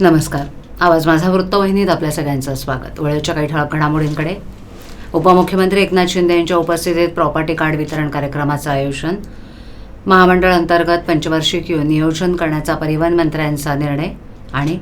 नमस्कार. आवाज माझा वृत्तवाहिनीत आपल्या सगळ्यांचं स्वागत. वेळेच्या काही ठळक घडामोडींकडे. उपमुख्यमंत्री एकनाथ शिंदे यांच्या उपस्थितीत प्रॉपर्टी कार्ड वितरण कार्यक्रमाचं आयोजन. महामंडळ अंतर्गत पंचवार्षिक नियोजन करण्याचा परिवहन मंत्र्यांचा निर्णय आणि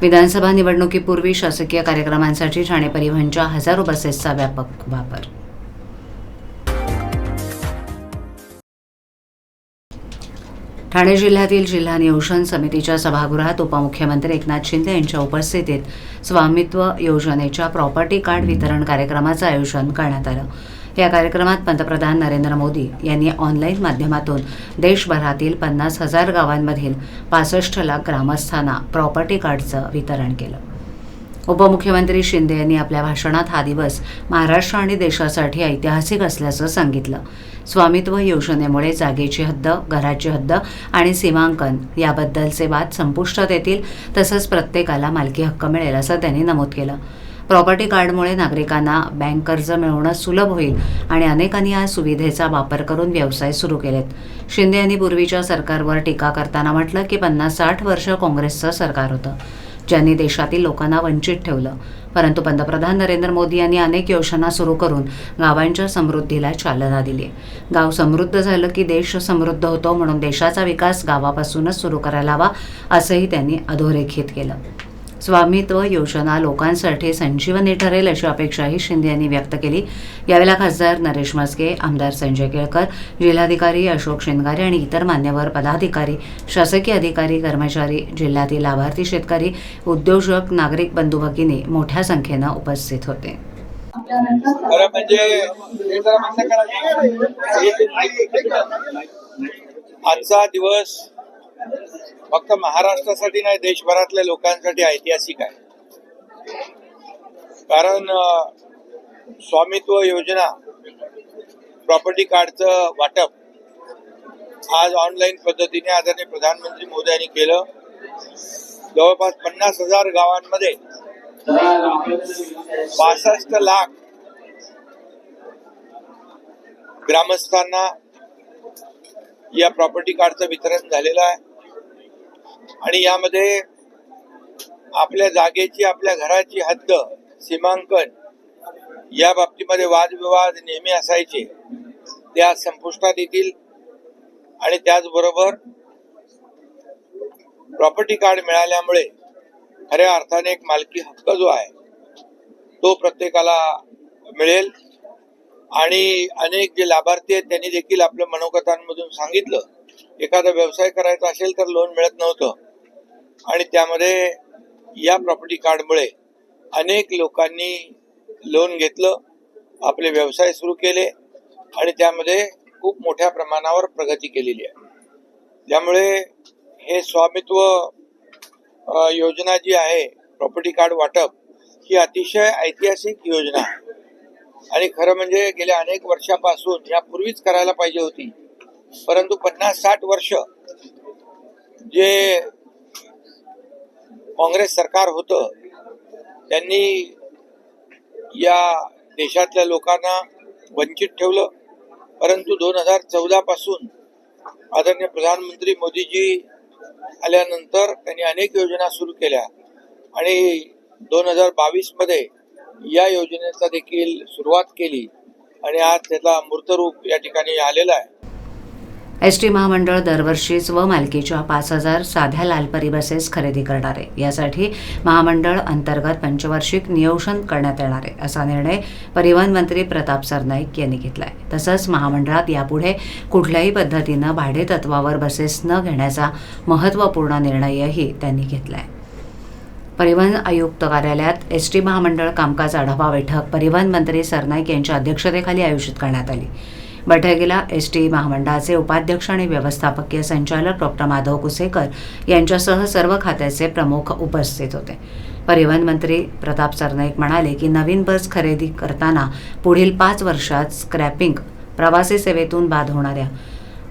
विधानसभा निवडणुकीपूर्वी शासकीय कार्यक्रमांसाठी ठाणे परिवहनच्या हजारो बसेसचा व्यापक वापर. ठाणे जिल्ह्यातील जिल्हा नियोजन समितीच्या सभागृहात उपमुख्यमंत्री एकनाथ शिंदे यांच्या उपस्थितीत स्वामित्व योजनेच्या प्रॉपर्टी कार्ड वितरण कार्यक्रमाचं आयोजन करण्यात आलं. या कार्यक्रमात पंतप्रधान नरेंद्र मोदी यांनी ऑनलाईन माध्यमातून देशभरातील पन्नास हजार गावांमधील पासष्ट लाख ग्रामस्थांना प्रॉपर्टी कार्डचं वितरण केलं. उपमुख्यमंत्री शिंदे यांनी आपल्या भाषणात हा दिवस महाराष्ट्र आणि देशासाठी ऐतिहासिक असल्याचं सांगितलं. स्वामित्व योजनेमुळे जागेची हद्द घराची हद्द आणि सीमांकन याबद्दलचे वाद संपुष्टात येतील तसंच प्रत्येकाला मालकी हक्क मिळेल असं त्यांनी नमूद केलं. प्रॉपर्टी कार्डमुळे नागरिकांना बँक कर्ज मिळवणं सुलभ होईल आणि अनेकांनी या सुविधेचा वापर करून व्यवसाय सुरू केलेत. शिंदे यांनी पूर्वीच्या सरकारवर टीका करताना म्हटलं की पन्नास साठ वर्ष काँग्रेसचं सरकार होतं. ज्यांनी देशातील लोकांना वंचित ठेवलं. परंतु पंतप्रधान नरेंद्र मोदी यांनी अनेक योजना सुरू करून गावांच्या समृद्धीला चालना दिली. गाव समृद्ध झालं की देश समृद्ध होतो म्हणून देशाचा विकास गावापासूनच सुरू करायला हवा असंही त्यांनी अधोरेखित केलं. स्वामित्व योजना लोकांसाठी संजीवनी ठरेल अशी अपेक्षाही शिंदे यांनी व्यक्त केली. यावेळेला खासदार नरेश म्हस्के आमदार संजय केळकर जिल्हाधिकारी अशोक शिंगारे आणि इतर मान्यवर पदाधिकारी शासकीय अधिकारी कर्मचारी जिल्ह्यातील लाभार्थी शेतकरी उद्योजक नागरिक बंधू भगिनी मोठ्या संख्येनं उपस्थित होते. खरं म्हणजे आजचा दिवस फक्त महाराष्ट्रासाठी नाही देशभरातल्या लोकांसाठी ऐतिहासिक आहे. कारण स्वामित्व योजना प्रॉपर्टी कार्डचं वाटप आज ऑनलाईन पद्धतीने आदरणीय प्रधानमंत्री मोदी यांनी केलं. जवळपास पन्नास हजार गावांमध्ये पासष्ट लाख ग्रामस्थांना या प्रॉपर्टी कार्डचं वितरण झालेलं आहे. आणि यामध्ये आपल्या जागेची आपल्या घराची हद्द सीमांकन या बाबतीमध्ये वादविवाद नेहमी असायचे. ते आज संपुष्टात येतील. आणि त्याचबरोबर प्रॉपर्टी कार्ड मिळाल्यामुळे खऱ्या अर्थाने एक मालकी हक्क जो आहे तो प्रत्येकाला मिळेल. आणि अनेक जे लाभार्थी आहेत त्यांनी देखील आपल्या मनोगतांमधून सांगितलं. एखादा व्यवसाय करायचा असेल तर लोन मिळत नव्हतं. आणि त्यामध्ये या प्रॉपर्टी कार्डमुळे अनेक लोकांनी लोन घेतलं आपले व्यवसाय सुरू केले आणि त्यामध्ये खूप मोठ्या प्रमाणावर प्रगती केलेली आहे. त्यामुळे हे स्वामित्व योजना जी आहे प्रॉपर्टी कार्ड वाटप ही अतिशय ऐतिहासिक योजना आहे. आणि खरं म्हणजे गेल्या अनेक वर्षापासून यापूर्वीच करायला पाहिजे होती. परंतु पन्नास साठ वर्ष जे काँग्रेस सरकार होतं त्यांनी या देशातल्या लोकांना वंचित ठेवलं. परंतु दोन हजार चौदा पासून आदरणीय प्रधानमंत्री मोदीजी आल्यानंतर त्यांनी अनेक योजना सुरू केल्या. आणि दोन हजार बावीसमध्ये या योजनेचा देखील सुरुवात केली. आणि आज त्याचा मूर्तरूप या ठिकाणी आलेला आहे. एस टी महामंडळ दरवर्षी स्वमालकीच्या पाच हजार साध्या लालपरी बसेस खरेदी करणार. आहे यासाठी महामंडळ अंतर्गत पंचवार्षिक नियोजन करण्यात येणार आहे असा निर्णय परिवहन मंत्री प्रताप सरनाईक यांनी घेतला आहे तसंच महामंडळात यापुढे कुठल्याही पद्धतीनं भाडे तत्वावर बसेस न घेण्याचा महत्त्वपूर्ण निर्णयही त्यांनी घेतला आहे परिवहन आयुक्त कार्यालयात एस टी महामंडळ कामकाज आढावा बैठक परिवहन मंत्री सरनाईक यांच्या अध्यक्षतेखाली आयोजित करण्यात आली. बैठकीला एस टी महामंडळाचे उपाध्यक्ष आणि व्यवस्थापकीय संचालक डॉक्टर माधव कुसेकर यांच्यासह सर्व खात्याचे प्रमुख उपस्थित होते. परिवहन मंत्री प्रताप सरनाईक म्हणाले की नवीन बस खरेदी करताना पुढील पाच वर्षात स्क्रॅपिंग प्रवासी सेवेतून बाद होणाऱ्या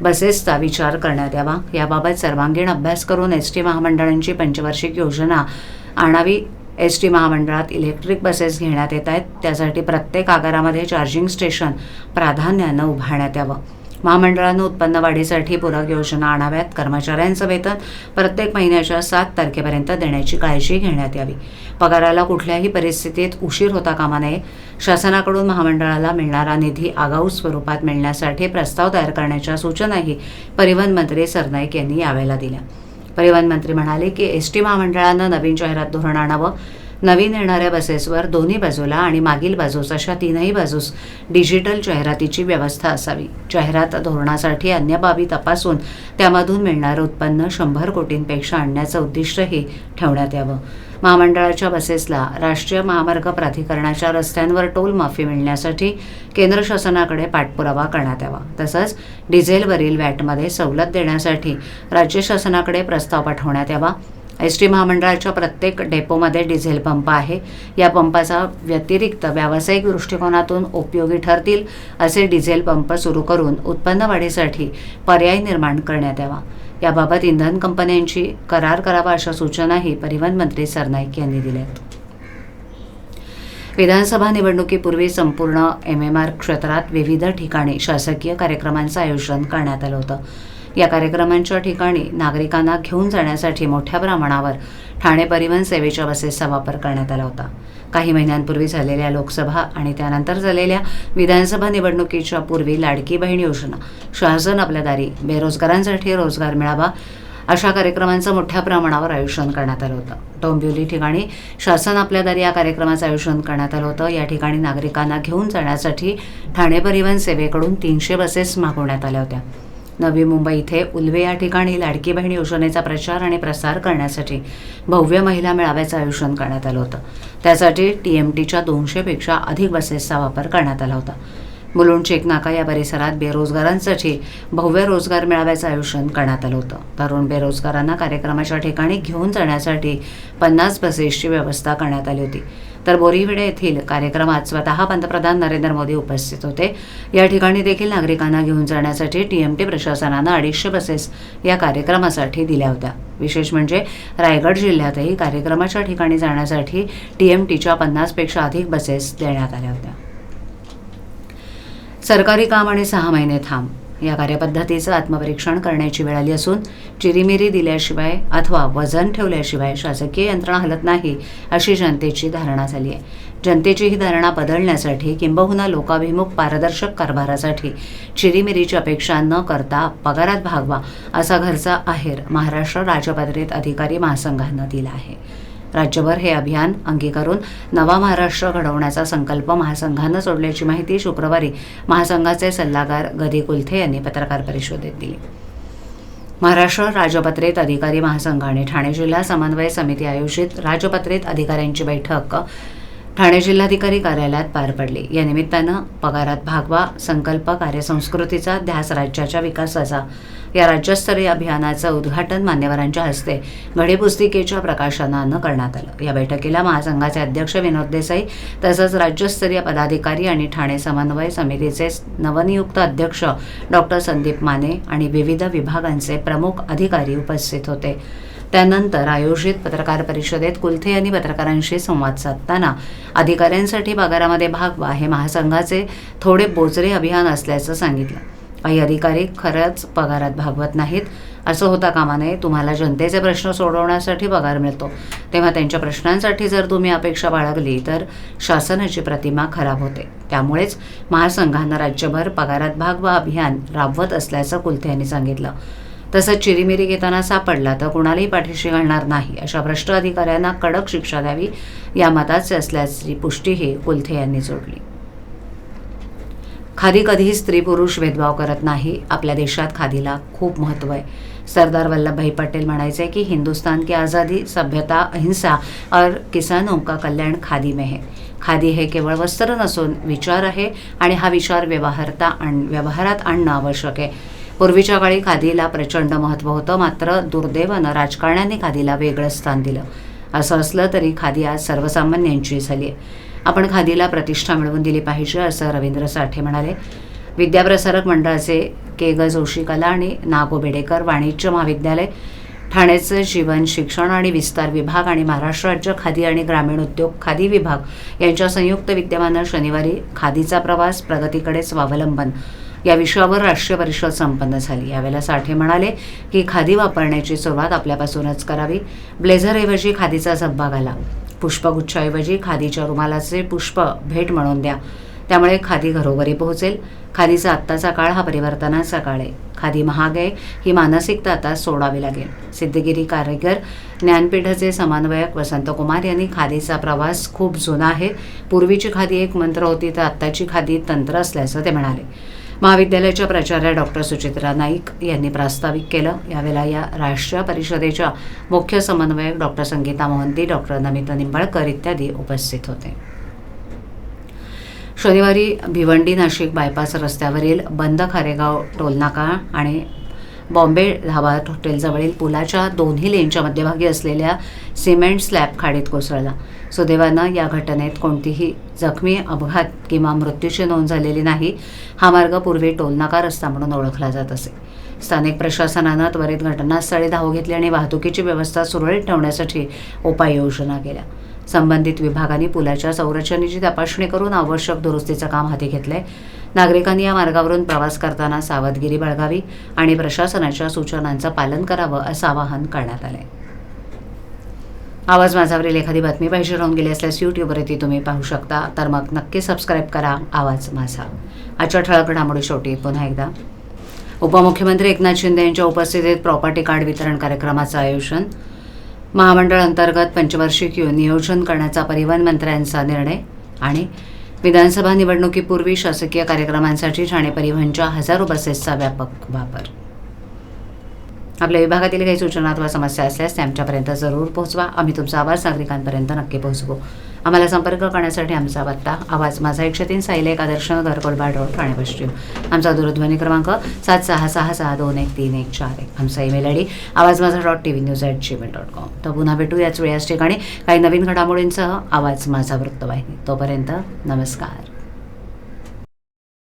बसेसचा विचार करण्यात यावा. याबाबत सर्वांगीण अभ्यास करून एस टी महामंडळांची पंचवार्षिक योजना आणावी एस टी महामंडळात इलेक्ट्रिक बसेस घेण्यात येत आहेत. त्यासाठी प्रत्येक आगारामध्ये चार्जिंग स्टेशन प्राधान्यानं उभारण्यात यावं. महामंडळानं उत्पन्न वाढीसाठी पूरक योजना आणाव्यात. कर्मचाऱ्यांचं वेतन प्रत्येक महिन्याच्या सात तारखेपर्यंत देण्याची काळजी घेण्यात यावी. पगाराला कुठल्याही परिस्थितीत उशीर होता कामा नये. शासनाकडून महामंडळाला मिळणारा निधी आगाऊ स्वरूपात मिळण्यासाठी प्रस्ताव तयार करण्याच्या सूचनाही परिवहन मंत्री सरनाईक यांनी यावेळेला दिल्या. परिवहन मंत्री म्हणाले की एस टी महामंडळानं नवीन जाहिरात धोरण आणावं. नवीन येणाऱ्या बसेसवर दोन्ही बाजूला आणि मागील बाजूस अशा तीनही बाजूस डिजिटल जाहिरातीची व्यवस्था असावी. जाहिरात धोरणासाठी अन्य बाबी तपासून त्यामधून मिळणारं उत्पन्न शंभर कोटींपेक्षा आणण्याचं उद्दिष्टही ठेवण्यात यावं. महामंडळाच्या बसेसला राष्ट्रीय महामार्ग प्राधिकरणाच्या रस्त्यांवर टोल माफी मिळण्यासाठी केंद्र शासनाकडे पाठपुरावा करण्यात यावा. तसंच डिझेलवरील वॅटमध्ये सवलत देण्यासाठी राज्य शासनाकडे प्रस्ताव पाठवण्यात यावा. एस टी महामंडळाच्या प्रत्येक डेपोमध्ये डिझेल पंप आहे. या पंपाचा व्यतिरिक्त व्यावसायिक दृष्टिकोनातून उपयोगी ठरतील असे डिझेल पंप सुरू करून उत्पन्न वाढीसाठी पर्याय निर्माण करण्यात यावा. याबाबत इंधन कंपन्यांची करार करावा अशा सूचनाही परिवहन मंत्री सरनाईक यांनी दिल्या आहेत विधानसभा निवडणुकीपूर्वी संपूर्ण एम एम आर क्षेत्रात विविध ठिकाणी शासकीय कार्यक्रमांचं आयोजन करण्यात आलं होतं. या कार्यक्रमांच्या ठिकाणी नागरिकांना घेऊन जाण्यासाठी मोठ्या प्रमाणावर ठाणे परिवहन सेवेच्या बसेसचा वापर करण्यात आला होता. काही महिन्यांपूर्वी झालेल्या लोकसभा आणि त्यानंतर झालेल्या विधानसभा निवडणुकीच्या पूर्वी लाडकी बहीण योजना. शासन आपल्या दारी बेरोजगारांसाठी रोजगार मिळावा अशा कार्यक्रमांचं मोठ्या प्रमाणावर आयोजन करण्यात आलं होतं. डोंबिवली ठिकाणी शासन आपल्या दारी या कार्यक्रमाचं आयोजन करण्यात आलं होतं. या ठिकाणी नागरिकांना घेऊन जाण्यासाठी ठाणे परिवहन सेवेकडून तीनशे बसेस मागवण्यात आल्या होत्या. नवी मुंबई इथे उल्वे या ठिकाणी लाडकी बहीण योजनेचा प्रचार आणि प्रसार करण्यासाठी भव्य महिला मेळाव्याचं आयोजन करण्यात आलं होतं. त्यासाठी टी एम टीच्या दोनशेपेक्षा अधिक बसेसचा वापर करण्यात आला होता. मुलुंड चेकनाका या परिसरात बेरोजगारांसाठी भव्य रोजगार मेळाव्याचं आयोजन करण्यात आलं होतं. तरुण बेरोजगारांना कार्यक्रमाच्या ठिकाणी घेऊन जाण्यासाठी पन्नास बसेसची व्यवस्था करण्यात आली होती. तर बोरीविडे येथील कार्यक्रमात स्वतः पंतप्रधान नरेंद्र मोदी उपस्थित होते. या ठिकाणी देखील नागरिकांना घेऊन जाण्यासाठी टीएमटी प्रशासनानं अडीचशे बसेस या कार्यक्रमासाठी दिल्या होत्या. विशेष म्हणजे रायगड जिल्ह्यातही कार्यक्रमाच्या ठिकाणी जाण्यासाठी टीएमटीच्या पन्नासपेक्षा अधिक बसेस देण्यात आल्या होत्या. सरकारी काम आणि सहा महिने थांब. या कार्यपद्धतीचं आत्मपरीक्षण करण्याची वेळ आली असून चिरीमिरी दिल्याशिवाय अथवा वजन ठेवल्याशिवाय शासकीय यंत्रणा हलत नाही अशी जनतेची धारणा झाली आहे. जनतेची ही धारणा बदलण्यासाठी किंबहुना लोकाभिमुख पारदर्शक कारभारासाठी चिरीमिरीची अपेक्षा न करता पगारात भागवा असा घरचा आहेर महाराष्ट्र राजपत्रित अधिकारी महासंघानं दिला आहे. राज्यभर हे अभियान अंगीकारून नवा महाराष्ट्र घडवण्याचा संकल्प महासंघानं सोडल्याची माहिती शुक्रवारी महासंघाचे सल्लागार गदी कुलथे यांनी पत्रकार परिषदेत दिली. महाराष्ट्र राजपत्रित अधिकारी महासंघ आणि ठाणे जिल्हा समन्वय समिती आयोजित राजपत्रित अधिकाऱ्यांची बैठक ठाणे जिल्हाधिकारी कार्यालयात पार पडली. या निमित्तानं पगारात भागवा संकल्प कार्यसंस्कृतीचा ध्यास राज्याच्या विकासाचा या राज्यस्तरीय अभियानाचं उद्घाटन मान्यवरांच्या हस्ते. घडीपुस्तिकेच्या प्रकाशनानं करण्यात आलं. या बैठकीला महासंघाचे अध्यक्ष विनोद देसाई तसंच राज्यस्तरीय पदाधिकारी आणि ठाणे समन्वय समितीचे नवनियुक्त अध्यक्ष डॉक्टर संदीप माने आणि विविध विभागांचे प्रमुख अधिकारी उपस्थित होते. त्यानंतर आयोजित पत्रकार परिषदेत कुलथे यांनी पत्रकारांशी संवाद साधताना अधिकाऱ्यांसाठी पगारामध्ये भागवा हे महासंघाचे थोडे बोचरे अभियान असल्याचं सांगितलं. काही अधिकारी खरंच पगारात भागवत नाहीत. असं होता कामा नये. तुम्हाला जनतेचे प्रश्न सोडवण्यासाठी पगार मिळतो. तेव्हा त्यांच्या प्रश्नांसाठी जर तुम्ही अपेक्षा बाळगली तर शासनाची प्रतिमा खराब होते. त्यामुळेच महासंघानं राज्यभर पगारात भागवा अभियान राबवत असल्याचं कुलथे यांनी सांगितलं. तसंच चिरीमिरी घेताना सापडला तर कुणालाही पाठीशी घालणार नाही अशा भ्रष्ट अधिकाऱ्यांना कडक शिक्षा द्यावी या मताचे असल्याची पुष्टीही कुलथे यांनी जोडली. खादी कधीही स्त्री पुरुष भेदभाव करत नाही. आपल्या देशात खादीला खूप महत्त्व आहे. सरदार वल्लभभाई पटेल म्हणायचे की हिंदुस्तान की आज़ादी सभ्यता अहिंसा और किसानों का कल्याण खादी में है. खादी हे केवळ वस्त्र नसून विचार आहे आणि हा विचार व्यवहारता आण व्यवहारात आणणं आवश्यक आहे. पूर्वीच्या काळी खादीला प्रचंड महत्त्व होतं मात्र दुर्दैवानं राजकारण्यांनी खादीला वेगळं स्थान दिलं. असं असलं तरी खादी आज सर्वसामान्यांची झाली आहे. आपण खादीला प्रतिष्ठा मिळवून दिली पाहिजे असं रवींद्र साठे म्हणाले. विद्याप्रसारक मंडळाचे के ग जोशी कला आणि नागो बेडेकर वाणिज्य महाविद्यालय ठाण्याचे जीवन शिक्षण आणि विस्तार विभाग आणि महाराष्ट्र राज्य खादी आणि ग्रामीण उद्योग खादी विभाग यांच्या संयुक्त विद्यमानं शनिवारी खादीचा प्रवास प्रगतीकडे स्वावलंबन या विषयावर राष्ट्रीय परिषद संपन्न झाली. यावेळेला साठे म्हणाले की खादी वापरण्याची सुरुवात आपल्यापासूनच करावी. ब्लेझरऐवजी खादीचा झब्बा घाला. पुष्पगुच्छाऐवजी खादीच्या रुमालाचे पुष्प भेट म्हणून द्या. त्यामुळे खादी घरोघरी पोहोचेल. खादीचा आत्ताचा काळ हा परिवर्तनाचा काळ आहे. खादी महाग आहे ही मानसिकता आता सोडावी लागेल. सिद्धगिरी कारागीर ज्ञानपीठाचे समन्वयक वसंत कुमार यांनी खादीचा प्रवास खूप जुना आहे. पूर्वीची खादी एक मंत्र होती तर आत्ताची खादी तंत्र असल्याचं ते म्हणाले. महाविद्यालयाच्या प्राचार्या डॉक्टर सुचित्रा नाईक यांनी प्रास्ताविक केलं. यावेळेला या राष्ट्रीय परिषदेच्या मुख्य समन्वयक डॉक्टर संगीता मोहंती डॉक्टर नमिता निंबाळकर इत्यादी उपस्थित होते. शनिवारी भिवंडी नाशिक बायपास रस्त्यावरील बंद खारेगाव टोलनाका आणि बॉम्बे धाबा हॉटेलजवळील पुलाच्या दोन्ही लेनच्या मध्यभागी असलेल्या सिमेंट स्लॅब खाडीत कोसळला. सुदैवानं या घटनेत कोणतीही जखमी अपघात किंवा मृत्यूची नोंद झालेली नाही. हा मार्ग पूर्वी टोलनाका रस्ता म्हणून ओळखला जात असे. स्थानिक प्रशासनानं त्वरित घटनास्थळी धाव घेतली आणि वाहतुकीची व्यवस्था सुरळीत ठेवण्यासाठी उपाययोजना केल्या. संबंधित विभागांनी पुलाच्या संरचनेची तपासणी करून आवश्यक दुरुस्तीचं काम हाती घेतलं आहे नागरिकांनी या मार्गावरून प्रवास करताना सावधगिरी बाळगावी आणि प्रशासनाच्या सूचनांचं पालन करावं असं आवाहन करण्यात आलंय. आवाज माझावरील एखादी बातमी पाहिजे राहून गेली असल्यास यूट्यूबवरती तुम्ही पाहू शकता. तर मग नक्की सबस्क्राईब करा. आवाज माझा. आजच्या ठळक घडामोडी शेवटी पुन्हा एकदा. उपमुख्यमंत्री एकनाथ शिंदे यांच्या उपस्थितीत प्रॉपर्टी कार्ड वितरण कार्यक्रमाचं आयोजन. महामंडळ अंतर्गत पंचवार्षिक नियोजन करण्याचा परिवहन मंत्र्यांचा निर्णय आणि विधानसभा निवडणुकीपूर्वी शासकीय कार्यक्रमांसाठी ठाणे परिवहनच्या हजारो बसेसचा व्यापक वापर. आपल्या विभागातील काही सूचना अथवा समस्या असल्यास त्या आमच्यापर्यंत जरूर पोहोचवा. आम्ही तुमचा आवाज नागरिकांपर्यंत नक्की पोहोचवू. आम्हाला संपर्क करण्यासाठी आमचा पत्ता आवाज माझा एकशे तीन साईल एक आदर्श नगर कोलबाड रोड ठाणे पश्चिम आमचा दूरध्वनी क्रमांक सात सहा सहा सहा दोन एक तीन एक चार एक. आमचा email I D Awaaz Majha dot T V news at Gmail dot com तर पुन्हा भेटू याच वेळी याच ठिकाणी. काही नवीन घडामोडींसह आवाज माझा वृत्तवाहिनी. तोपर्यंत नमस्कार.